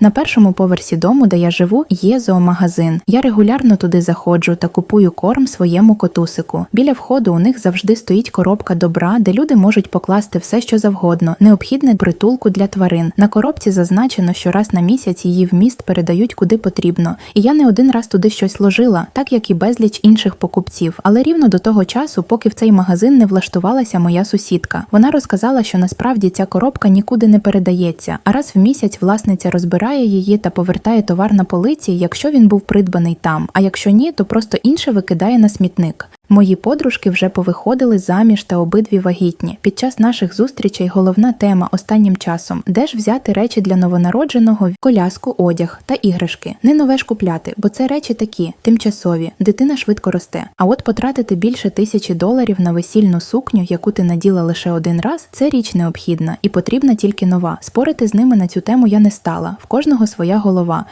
На першому поверсі дому, де я живу, є зоомагазин. Я регулярно туди заходжу та купую корм своєму котусику. Біля входу у них завжди стоїть коробка добра, де люди можуть покласти все, що завгодно, необхідне притулку для тварин. На коробці зазначено, що раз на місяць її вміст передають куди потрібно. І я не один раз туди щось ложила, так як і безліч інших покупців. Але рівно до того часу, поки в цей магазин не влаштувалася моя сусідка. Вона розказала, що насправді ця коробка нікуди не передається, а раз в місяць власниця розбирає її та повертає товар на полиці, якщо він був придбаний там. А якщо ні, то просто інше викидає на смітник. Мої подружки вже повиходили заміж та обидві вагітні. Під час наших зустрічей головна тема останнім часом: де ж взяти речі для новонародженого, коляску, одяг та іграшки. Не нове ж купляти, бо це речі такі, тимчасові. Дитина швидко росте. А от потратити більше тисячі доларів на весільну сукню, яку ти наділа лише один раз, це річ необхідна і потрібна тільки нова. Спорити з ними на цю тему я не стала. В кожного своя голова.